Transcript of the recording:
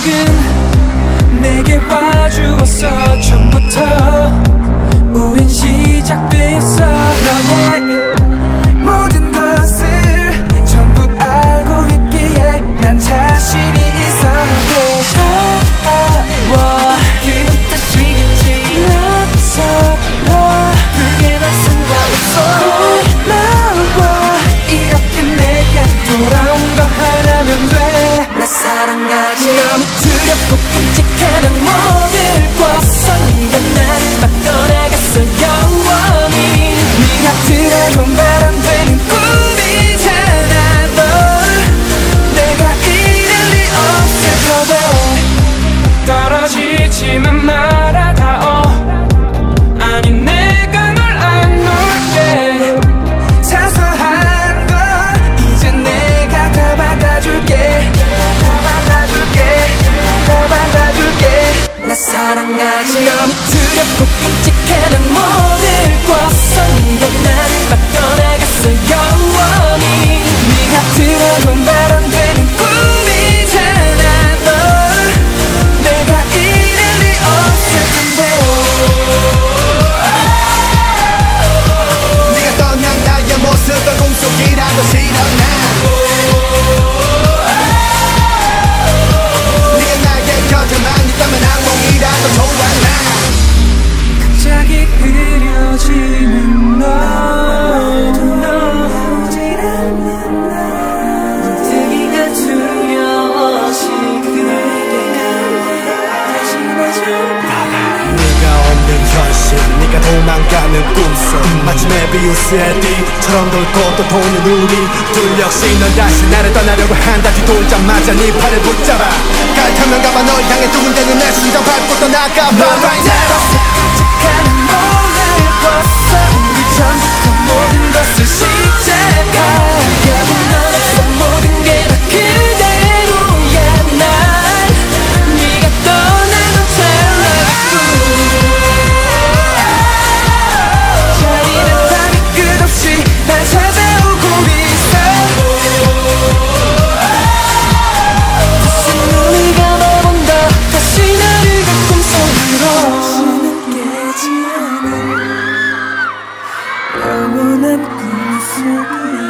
적은 내게 와주었어 처음부터 우린 시작되었어. 너의 모든 것을 전부 알고 있기에 난 자신이 도망가는 꿈속 마침내 비우스의 띠처럼 돌고 또 도는 우리 둘 역시 넌 다시 나를 떠나려고 한다 뒤돌자마자 네 팔을 붙잡아. 깔타면 가봐 널 향해 두근대는 내 심장 밟고 떠나가봐. Right now. Sweet.